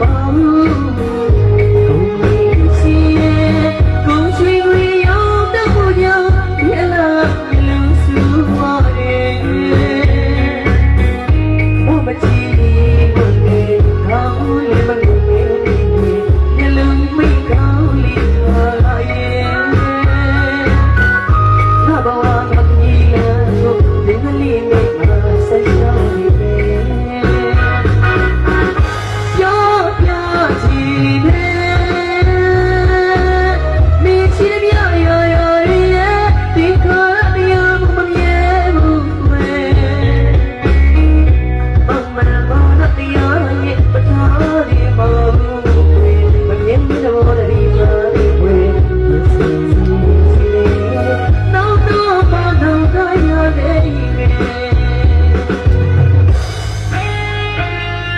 บ้าม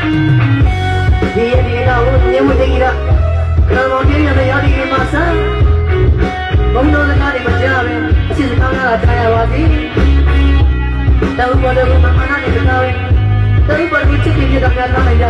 ဒီရဒီတော့ညမတိရကောင်းကောင်းပြည့်ရတဲ့ရာဒီမှာဆန်းဘုံတော်စကားတွေမကြားပဲအစစ်စကားများကြားရပါသည်တောက်ပေါ်တော့မမနာနေကြတယ်တောက်ပေါ်ဒီချစ်ပြတဲ့ကလာနိုင်ကြပါလိမ့်မယ်